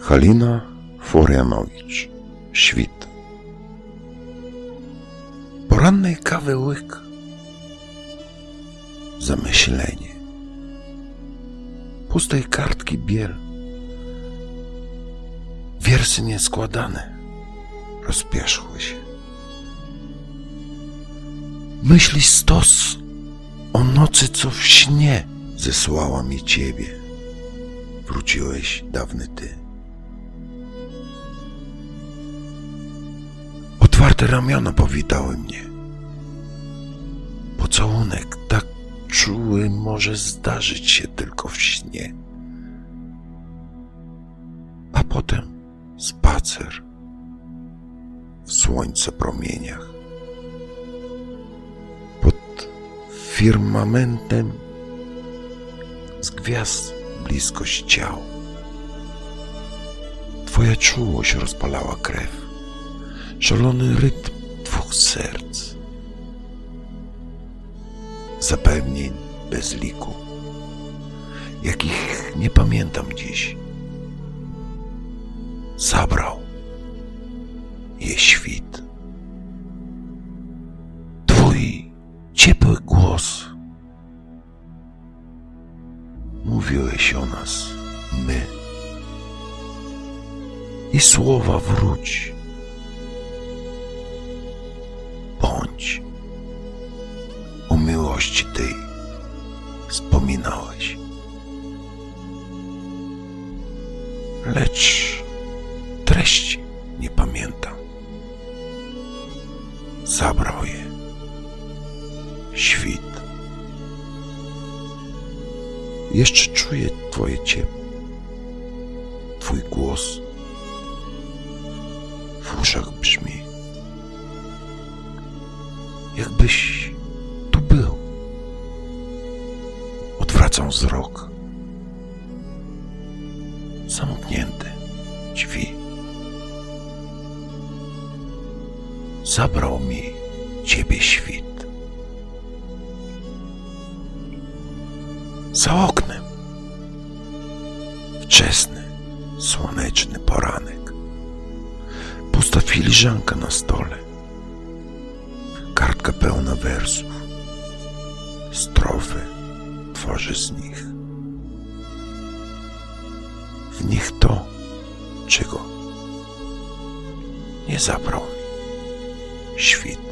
Halina Florianowicz. Świt. Porannej kawy łyk. Zamyślenie. Pustej kartki biel. Wiersy nieskładane rozpierzchły się. Myśli stos o nocy, co w śnie zesłała mi ciebie. Wróciłeś dawny ty. Otwarte ramiona powitały mnie. Pocałunek tak czuły może zdarzyć się tylko w śnie. A potem spacer w słońce promieniach. Pod firmamentem z gwiazd bliskość ciał. Twoja czułość rozpalała krew, szalony rytm dwóch serc. Zapewnień bez liku, jakich nie pamiętam dziś. Zabrał je świt. Twój ciepły głos. Mówiłeś o nas, my. I słowa wróć. Bądź. O miłości tej wspominałeś. Lecz treści nie pamiętam. Zabrał je świt. Jeszcze czuję Twoje ciepło, Twój głos w uszach brzmi. Jakbyś tu był. Odwracam wzrok. Zamknięte drzwi. Zabrał mi Ciebie świt. Za oknem. Wczesny, słoneczny poranek. Pusta filiżanka na stole. Pełna wersów. Strofy tworzy z nich. W nich to, czego nie zabrał mi świt.